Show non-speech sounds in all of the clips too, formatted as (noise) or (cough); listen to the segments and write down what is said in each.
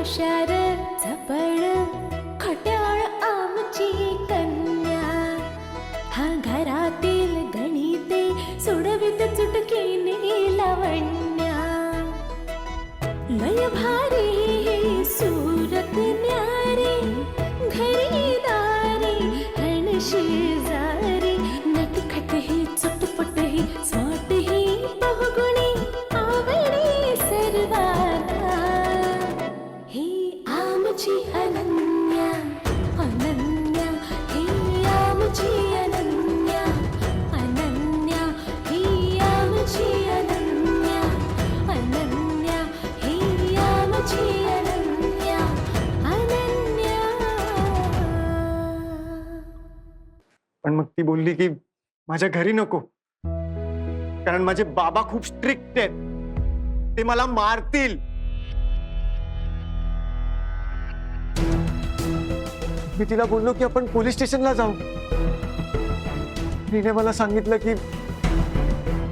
हुशार ती बोलली की माझ्या घरी नको. कारण माझे बाबा खूप स्ट्रिक्ट आहेत. ते मला मारतील. मी तिला बोललो की आपण पोलीस स्टेशनला जाऊ. तिने मला सांगितलं की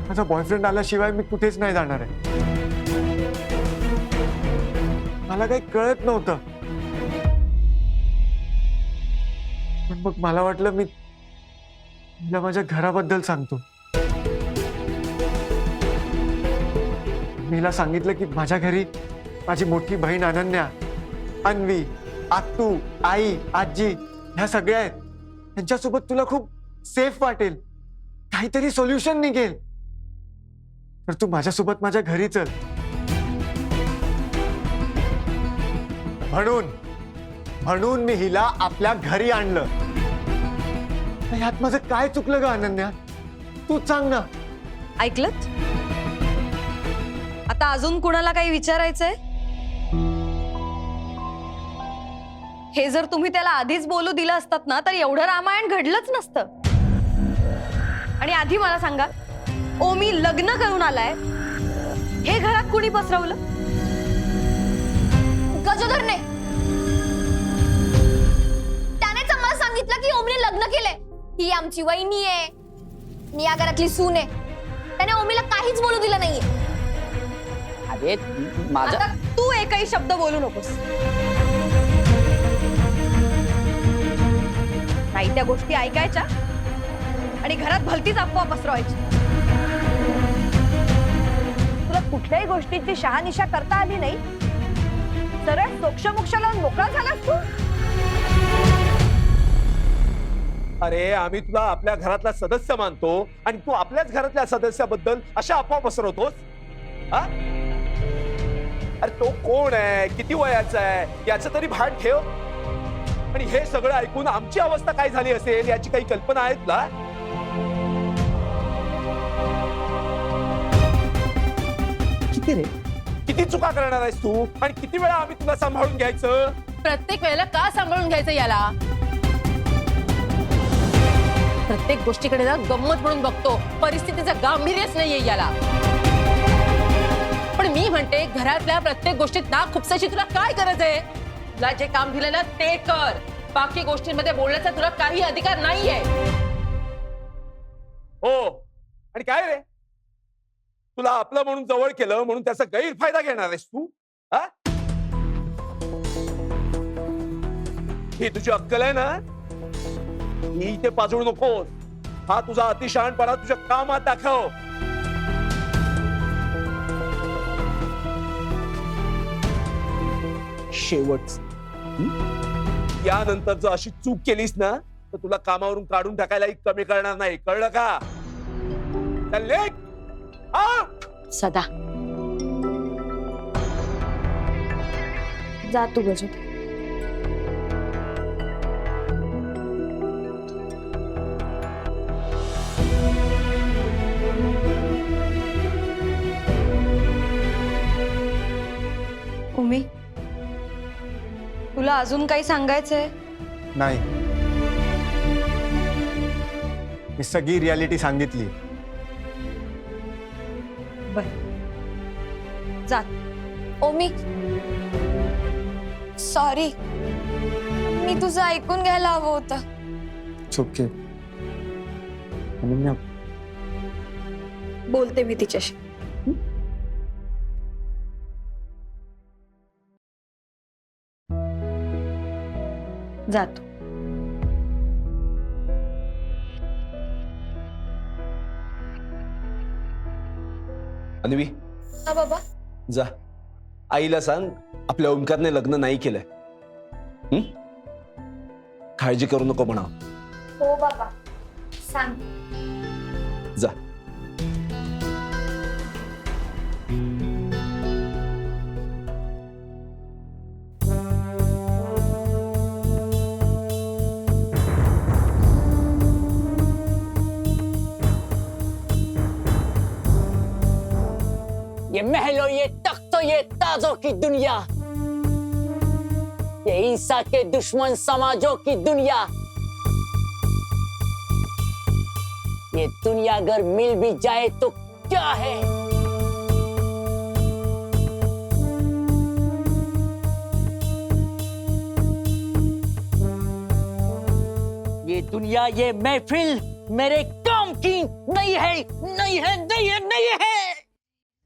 माझा बॉयफ्रेंड आल्याशिवाय मी कुठेच नाही जाणार आहे. मला काही कळत नव्हतं. पण मग मला वाटलं मी तिला माझ्या घराबद्दल सांगतो. मीला सांगितलं की माझ्या घरी माझी मोठी बहीण अनन्या अन्वी आत्तू आई आजी ह्या सगळ्या आहेत. त्यांच्यासोबत तुला खूप सेफ वाटेल. काहीतरी सोल्युशन निघेल. तर तू माझ्यासोबत माझ्या घरी चल. म्हणून म्हणून मी हिला आपल्या घरी आणलं. ह्यात माझं काय चुकलं ग अनन्या? तूच सांग ना. ऐकलत? आता अजून कुणाला काही विचारायचंय? हे जर तुम्ही त्याला आधीच बोलू दिलं असतात ना तर एवढं रामायण घडलंच नसतं. आणि आधी मला सांगा ओ मी लग्न करून आलाय. हे घरात कुणी पसरवलं? गजोदरने. त्यानेच आम्हाला सांगितलं की ओमीने लग्न केलंय. ही आमची वहिनी आहे. मी या घरातली सून आहे. त्याने ओमीला काहीच बोलू दिलं नाहीये. अरे माझा आता तू एकही शब्द बोलू नकोस. नाही त्या गोष्टी ऐकायच्या आणि घरात भलतीच अफवा पसरवायची. तुला कुठल्याही गोष्टीची शहानिशा करता आली नाही. सरळ सोक्ष लावून मोकळा झालास तू? अरे आम्ही तुला आपल्या घरातला सदस्य मानतो आणि तू आपल्याच घरातल्या सदस्याबद्दल अशा अफवा पसरवतोस? अरे तो कोण आहे? किती वयाचा आहे? याचं तरी भान ठेव. आणि हे सगळं ऐकून आमची अवस्था काय झाली असेल याची काही कल्पना आहे तुला? किती रे? किती चुका करणार आहेस तू? आणि किती वेळा आम्ही तुला सांभाळून घ्यायचं? प्रत्येक वेळेला का सांभाळून घ्यायचं याला? प्रत्येक गोष्टीकडे ना गंमत म्हणून बघतो. परिस्थितीचं गांभीर्यच नाहीये याला. पण मी म्हणते घरातल्या प्रत्येक गोष्टीत ना खुपसाची तुला काय गरज आहे? तुला जे काम दिलं ना ते कर. बाकी गोष्टींमध्ये बोलण्याचा तुला काही अधिकार नाहीये. हो. आणि काय रे? तुला आपलं म्हणून जवळ केलं म्हणून त्याचा गैरफायदा घेणार आहेस तू? हा? ही तुझी अक्कल आहे ना? मी इथे पाजळू नकोस हा तुझा अतिशहाणपणा तुझ्या कामात दाखव. शेवट. यानंतर जर अशी चूक केलीस ना तर तुला कामावरून काढून टाकायलाही कमी करणार नाही. कळलं का? सदा. जा तू गजोदर उमी तुला अजून काही सांगायचंय? नाही. मी सगळी रियालिटी सांगितली. बर. जा. ओमी. सॉरी मी तुझं ऐकून घ्यायला हवं होतं. ओके अनन्या बोलते मी तिच्याशी. जातो. अन्वी. हा बाबा. जा. आईला सांग आपल्या ओंकारने लग्न नाही केलंय. हं? काळजी करू नको म्हणा हो बाबा. सांग. जा. महलों ये तख्तों ये ताजों की दुनिया। ये ईसा के दुश्मन समाजों की दुनिया। ये दुनिया अगर मिल भी जाए तो क्या है? ये दुनिया, ये महफिल मेरे काम की नहीं है नहीं है नहीं है नहीं है।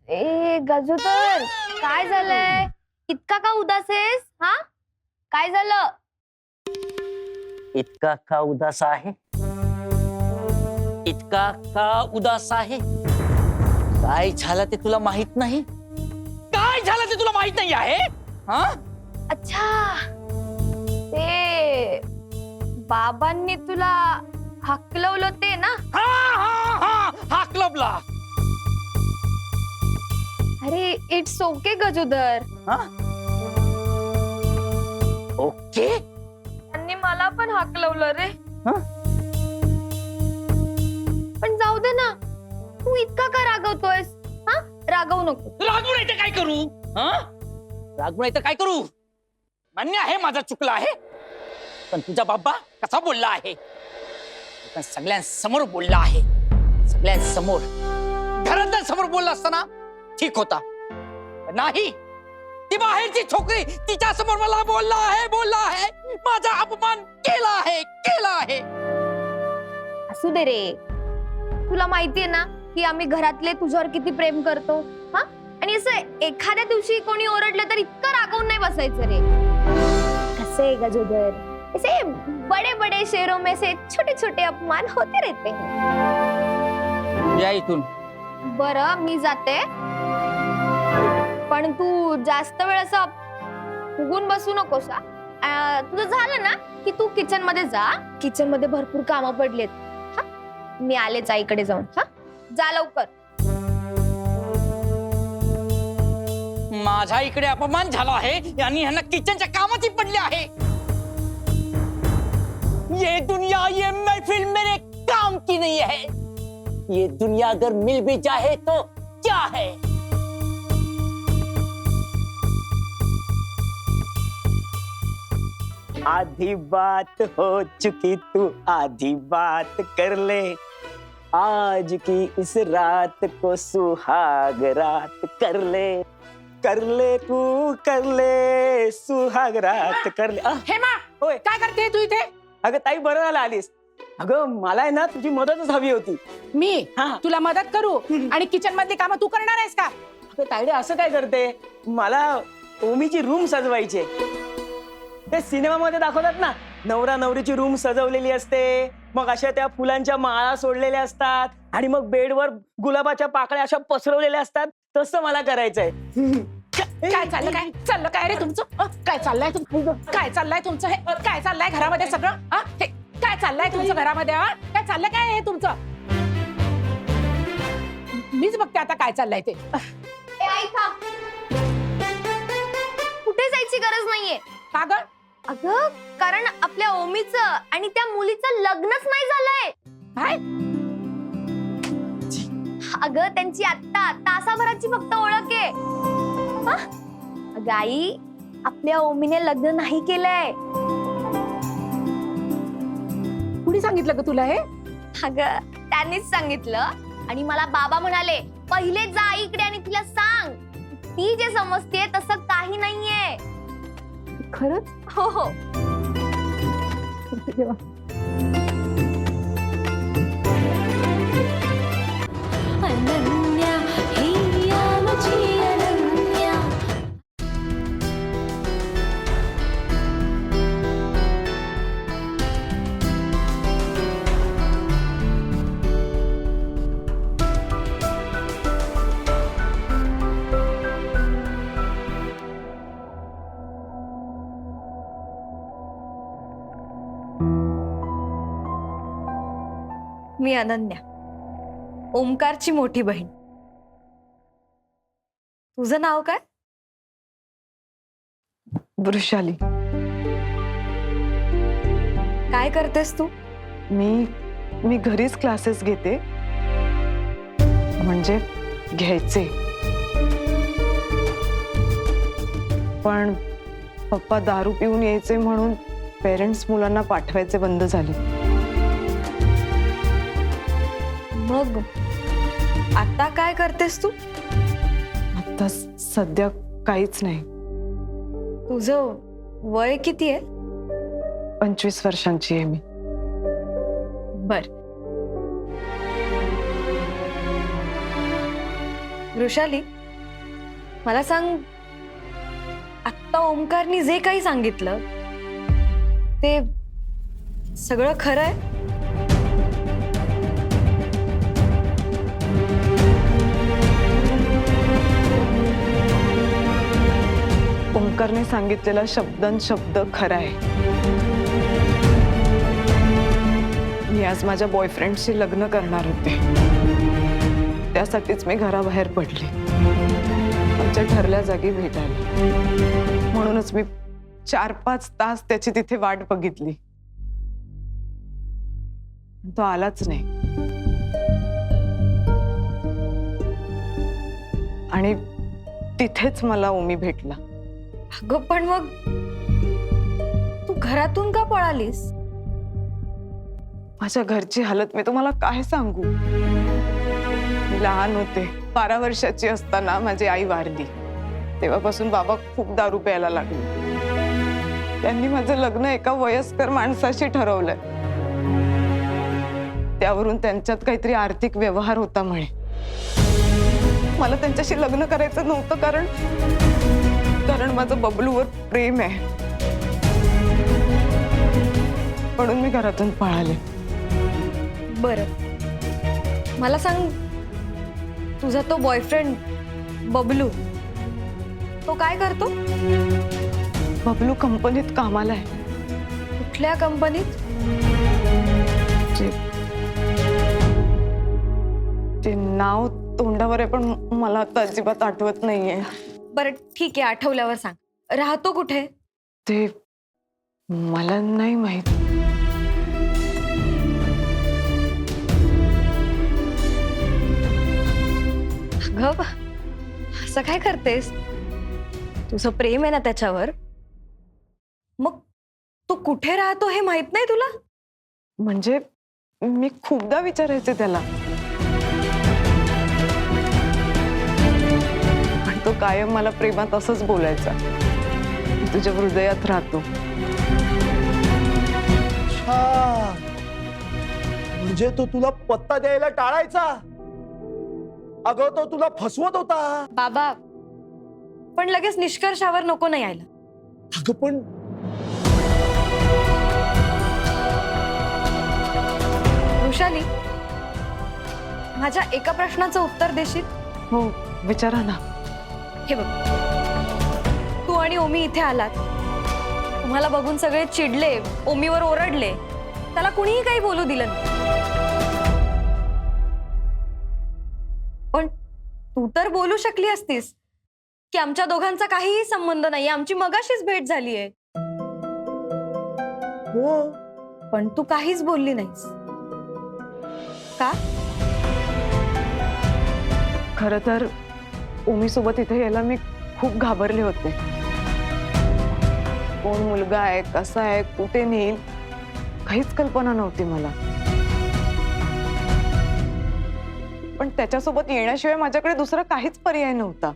ए गजूतर काय झालंय? इतका का उदास आहेस हा? काय झालं? इतका का उदास आहे? इतका का उदास आहे? काय झालं ते तुला माहीत नाही? काय झालं ते तुला माहीत नाही आहे? हा? अच्छा ते बाबांनी तुला हकलवलं ते ना? हा हा हा हा क्लबला अरे इट्स ओके गजूदर. हा? ओके त्यांनी मला पण हकलवलं रे. हा? पण जाऊ दे ना. तू इतका का रागवतोयस? हा? रागवू नको. रागू नाही तर काय करू? हा? रागू नाही तर काय करू? मान्य आहे माझा चुकला आहे. पण तुझा बाबा कसा बोलला आहे? पण सगळ्यांसमोर बोलला आहे. सगळ्यांसमोर. घरातल्या समोर बोलला असताना ठीक होता। नाही ती बाहेरची छोकरी तिच्या समोर मला बोलला आहे बोलला आहे. माझा अपमान केला आहे केला आहे. असू दे रे. तुला माहितीये ना की आम्ही घरातले तुझ्यावर किती प्रेम करतो हा? आणि असं एखाद्या दिवशी कोणी ओरडलं तर इतकं रागवून नाही बसायचं रे. कसे गजोदर ऐसे बडे बडे शेरों में से छोटे छोटे अपमान होते रहते हैं या इथून. बरं मी जाते. पण तू जास्त वेळ असं फुगून बसू नकोस हा. अं, तुझं झालं ना की तू किचनमध्ये जा. किचनमध्ये भरपूर कामं पडलेत. हा. मी आलेच आईकडे जाऊन हा. जा लवकर. माझ्या इकडे अपमान झाला आहे आणि ह्यांना किचनच्या कामाची पडले आहे. ये दुनिया ये महफिल मेरे काम की नहीं है. ये दुनिया अगर मिल भी जाए तो क्या है? आधी बात हो चुकी तू आधी बात कर ले। आज की इस रात को सुहाग रात कर ले। कर ले तू कर ले सुहाग रात कर ले। हेमा होय। काय करते तू इथे? अगं ताई बरं झालं आलीस. अगं मला आहे ना तुझी मदतच हवी होती. मी? हा. तुला मदत करू? आणि किचन मधली कामं तू करणार आहेस का? अगं तायडे असं काय करते? मला ओमीची रूम सजवायची आहे. ते सिनेमामध्ये दाखवतात ना नवरा नवरीची रूम सजवलेली असते मग अशा त्या फुलांच्या माळा सोडलेल्या असतात आणि मग बेडवर गुलाबाच्या पाकळ्या अशा पसरवलेल्या असतात तसं मला करायचंय काय चाललं काय चाललं काय रे तुमचं अ, काय चाललंय काय चाललंय तुमचं हे अ, काय चाललंय घरामध्ये सगळं हा? हे काय चाललंय तुमचं घरामध्ये हा? काय चाललं काय हे तुमचं मीच बघते आता काय चाललंय ते ए, आई थांब. कुठे जायची गरज नाहीये का ग अगं कारण आपल्या ओमीचं आणि त्या मुलीचं लग्नच नाही झालंय. काय? अगं त्यांची आत्ता तासाभराची फक्त ओळख आहे. हा? अगं आई आपल्या ओमीने लग्न नाही केलंय. कुणी सांगितलं ग तुला हे? अगं त्यांनीच सांगितलं. आणि मला बाबा म्हणाले पहिले जा आईकडे आणि तिला सांग. ती जे समजते तसं काही नाहीये. खरंच? हो हो. (laughs) अनन्या मी अनन्या. ओमकारची मोठी बहीण. तुझं नाव काय? वृषाली. काय करतेस तू? मी मी घरीच क्लासेस घेते. म्हणजे घ्यायचे. पण पप्पा दारू पिऊन यायचे म्हणून पेरेंट्स मुलांना पाठवायचे बंद झाले. मग आता काय करतेस तू? आता सध्या काहीच नाही. तुझं वय किती आहे? पंचवीस वर्षांची आहे मी. बर. वृषाली मला सांग आत्ता ओमकारनी जे काही सांगितलं ते सगळं खरं आहे? ओंकारने सांगितलेला शब्दन शब्द खरा आहे. मी आज माझ्या बॉयफ्रेंडशी लग्न करणार होते. त्यासाठीच मी घराबाहेर पडले. आमच्या ठरल्या जागी भेटायला म्हणूनच मी चार पाच तास त्याची तिथे वाट बघितली. तो आलाच नाही. आणि तिथेच मला ओमी भेटला. अगं पण मग तू घरातून का पळालीस? माझ्या घरची हालत मी तुम्हाला काय सांगू? मी लहान होते. बारा वर्षाची असताना माझी आई वारली. तेव्हापासून बाबा खूप दारू प्यायला लागले. त्यांनी माझं लग्न एका वयस्कर माणसाशी ठरवलं. त्यावरून त्यांच्यात काहीतरी आर्थिक व्यवहार होता म्हणे. मला त्यांच्याशी लग्न करायचं नव्हतं कारण कारण माझं बबलूवर प्रेम आहे. म्हणून मी घरातून पळाले. बर. मला सांग तुझा तो बॉयफ्रेंड बबलू तो काय करतो? बबलू कंपनीत कामाला आहे. कुठल्या कंपनीत? जे ते नाव तोंडावर आहे पण मला आता अजिबात आठवत नाहीये. बरं ठीक आहे आठवल्यावर सांग. राहतो कुठे? ते मला नाही माहीत. अगं असं काय करतेस? तुझं प्रेम आहे ना त्याच्यावर? मग तो कुठे राहतो हे माहीत नाही तुला? म्हणजे मी खूपदा विचारायचे त्याला. कायम मला प्रेमात असंच बोलायचा. तुझ्या हृदयात राहतो. अच्छा. म्हणजे तो तुला पत्ता द्यायला टाळायचा? अगं तो तुला फसवत होता. बाबा पण लगेच निष्कर्षावर नको नाही यायला. अगं पण वृषाली माझ्या एका प्रश्नाचं उत्तर देशील? हो विचारा ना. हे बघ. तू आणि ओमी इथे आलात. तुम्हाला बघून सगळे चिडले ओमीवर ओरडले. त्याला कुणीही काही बोलू दिलं नाही. पण तू तर बोलू शकली असतीस की आमच्या दोघांचा काहीही संबंध नाही आमची मगाशीच भेट झालीये. हो. पण तू काहीच बोलली नाहीस. का? खर तर ओमी सोबत इथे यायला मी खूप घाबरले होते. कोण मुलगा आहे कसा आहे कुठे नेईल काहीच कल्पना नव्हती मला. पण त्याच्यासोबत येण्याशिवाय माझ्याकडे दुसरा काहीच पर्याय नव्हता.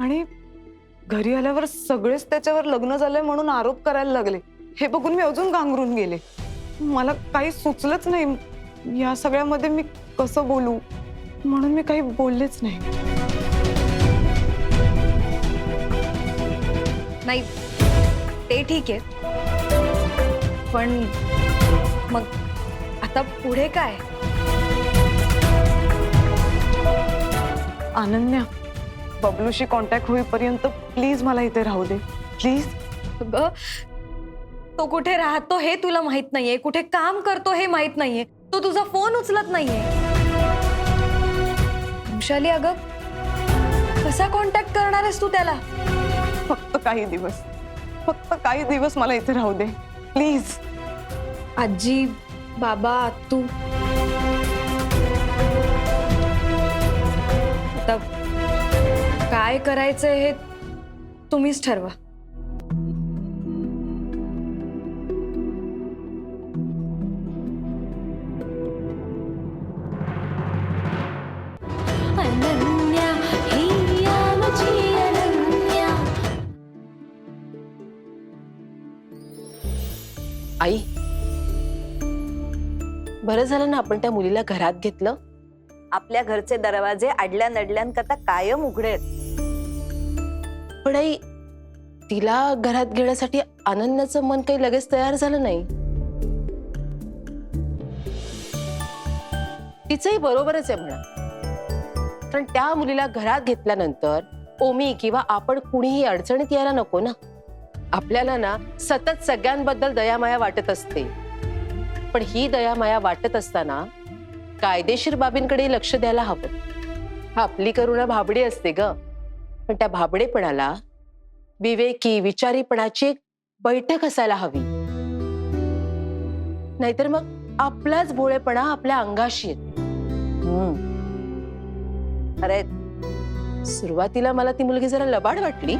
आणि घरी आल्यावर सगळेच त्याच्यावर लग्न झालंय म्हणून आरोप करायला लागले. हे बघून मी अजून गांगरून गेले. मला काही सुचलंच नाही. या सगळ्यामध्ये मी कसं बोलू? म्हणून मी काही बोललेच नाही. नाही ते ठीक आहे. पण मग आता पुढे काय? अनन्या बबलूशी कॉन्टॅक्ट होईपर्यंत प्लीज मला इथे राहू दे. प्लीज अगं, तो कुठे राहतो हे तुला माहीत नाहीये. कुठे काम करतो हे माहीत नाहीये. तो तुझा फोन उचलत नाहीये. वैशाली अगं कसा कॉन्टॅक्ट करणार आहेस तू त्याला? फक्त काही दिवस. फक्त काही दिवस मला इथे राहू दे. प्लीज आजी बाबा तू आता काय करायचंय हे तुम्हीच ठरवा. बरं झालं ना आपण त्या मुलीला घरात घेतलं? आपल्या घरचे दरवाजे आडल्या नडल्यांकरता कायम उघडे आहेत पण आई तिला घरात घेण्यासाठी अनन्याचं मन काही लगेच तयार झालं नाही. तिचंही बरोबरच आहे म्हणा. कारण त्या मुलीला घरात घेतल्यानंतर ओमी किंवा आपण कुणीही अडचणीत यायला नको ना. आपल्याला ना सतत सगळ्यांबद्दल दयामाया वाटत असते. पण ही दयामाया वाटत असताना कायदेशीर बाबींकडे लक्ष द्यायला हवं. आपली करुणा भाबडी असते ग. पण त्या भाबडेपणाला विवेकी विचारीपणाची एक बैठक असायला हवी. नाहीतर मग आपलाच भोळेपणा आपल्या अंगाशी येतो. अरे सुरुवातीला मला ती मुलगी जरा लबाड वाटली.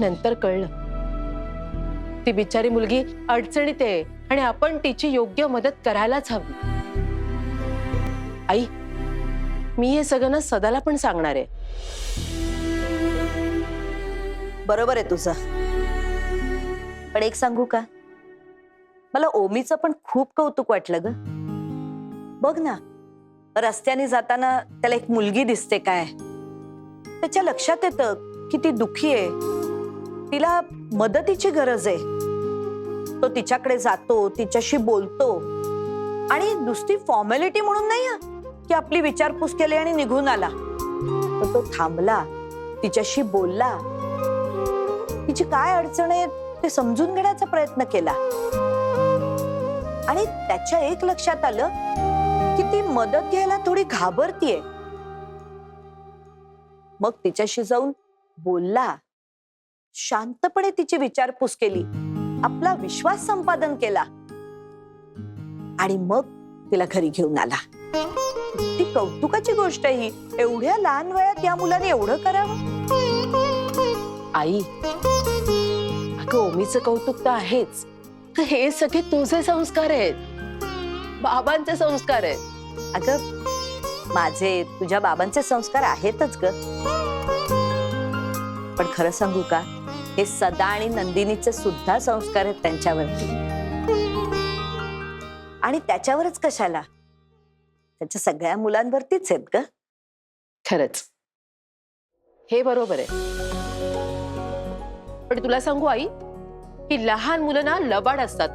नंतर कळलं. ती बिचारी मुलगी अडचणीत आहे आणि आपण तिची योग्य मदत करायलाच हवी. आई मी हे सगळं ना सदाला पण सांगणार आहे. बरोबर आहे तुझं. पण एक सांगू का? मला ओमीचं पण खूप कौतुक वाटलं ग. बघ ना रस्त्याने जाताना त्याला एक मुलगी दिसते काय? त्याच्या लक्षात येतं की ती दुखी आहे. तिला मदतीची गरज आहे. तो तिच्याकडे जातो तिच्याशी बोलतो. आणि नुसती फॉर्मॅलिटी म्हणून नाही की आपली विचारपूस केली आणि निघून आला. तर तो थांबला तिच्याशी बोलला. तिची काय अडचण आहे ते समजून घेण्याचा प्रयत्न केला. आणि त्याच्या एक लक्षात आलं की ती मदत घ्यायला थोडी घाबरतीये. मग तिच्याशी जाऊन बोलला. शांतपणे तिची विचारपूस केली. आपला विश्वास संपादन केला. आणि मग तिला घरी घेऊन आला. ती कौतुकाची गोष्ट ही एवढ्या लहान वयात या मुलाने एवढं करावं? आई अगं ओमीचं कौतुक तर आहेच. हे सगळे तुझे संस्कार आहेत. बाबांचे संस्कार आहेत. अगं माझे तुझ्या बाबांचे संस्कार आहेतच ग. पण खरं सांगू का? हे सदा आणि नंदिनीचे सुद्धा संस्कार आहेत त्यांच्यावरती. आणि त्याच्यावरच कशाला? त्याच्या सगळ्या मुलांवरतीच आहेत ग. खरंच. हे बरोबर आहे. पण तुला सांगू आई ही लहान मुलं ना लबाड असतात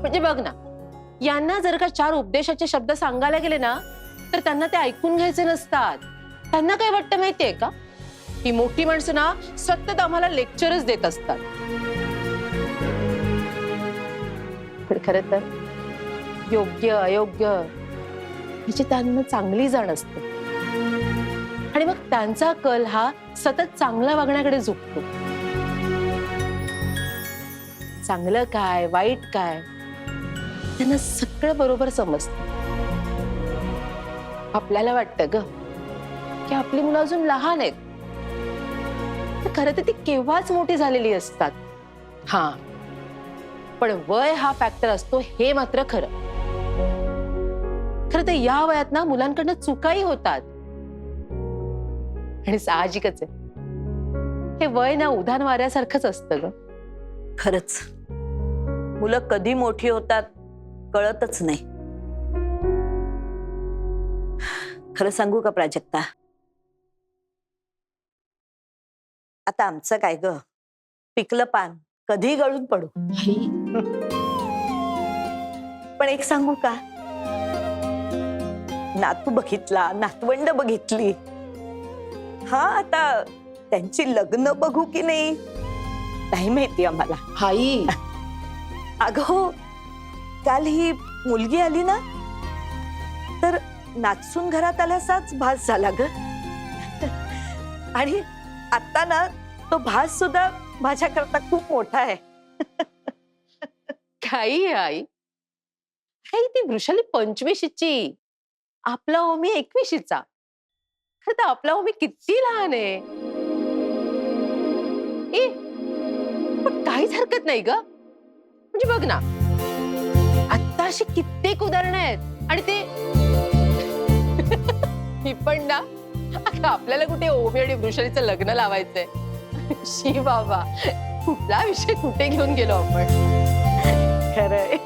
म्हणजे बघ ना यांना जर का चार उपदेशाचे शब्द सांगायला गेले ना तर त्यांना ते ऐकून घ्यायचे नसतात. त्यांना काय वाटतं माहितीये का? ही मोठी माणसं ना सतत आम्हाला लेक्चरच देत असतात. पण खरं तर योग्य अयोग्य ह्याची त्यांना चांगली जाण असते. आणि मग त्यांचा कल हा सतत चांगला वागण्याकडे झुकतो. चांगलं काय वाईट काय त्यांना सगळं बरोबर समजतं. आपल्याला वाटतं ग की आपली मुलं अजून लहान आहेत. तर खरं तर ती केव्हाच मोठी झालेली असतात? हा. पण वय हा फॅक्टर असतो हे मात्र खरं. खरं तर या वयात ना मुलांकडनं चुकाही होतात. आणि साहजिकच आहे. हे वय ना उधाण वाऱ्यासारखंच असतं ग. खरंच. मुलं कधी मोठी होतात कळतच नाही. खरं सांगू का प्राजक्ता? आता आमचं काय ग? पिकलं पान. कधी गळून पडू. पण एक सांगू का? नातू बघितला नातवंड बघितली. हा आता त्यांची लग्न बघू की नाही? नाही माहिती आम्हाला. हाई अगं हो काल ही मुलगी आली ना? तर नाचून घरात आल्यासाच भास झाला ग. आणि आता ना तो भास सुद्धा माझ्याकरता खूप मोठा आहे. काही आई. काही ती वृषाली पंचवीशीची. आपला ओमी एकविशीचा. खरं तर आपला ओमी किती लहान आहे. ए पण काहीच हरकत नाही ग. म्हणजे बघ ना. आता अशी कित्येक उदाहरणं आहेत. आणि ते (laughs) ही पण ना आपल्याला कुठे ओमी आणि वृषालीचं लग्न लावायचंय. (laughs) शी बाबा. कुठला विषय कुठे घेऊन गेलो आपण? खरंय.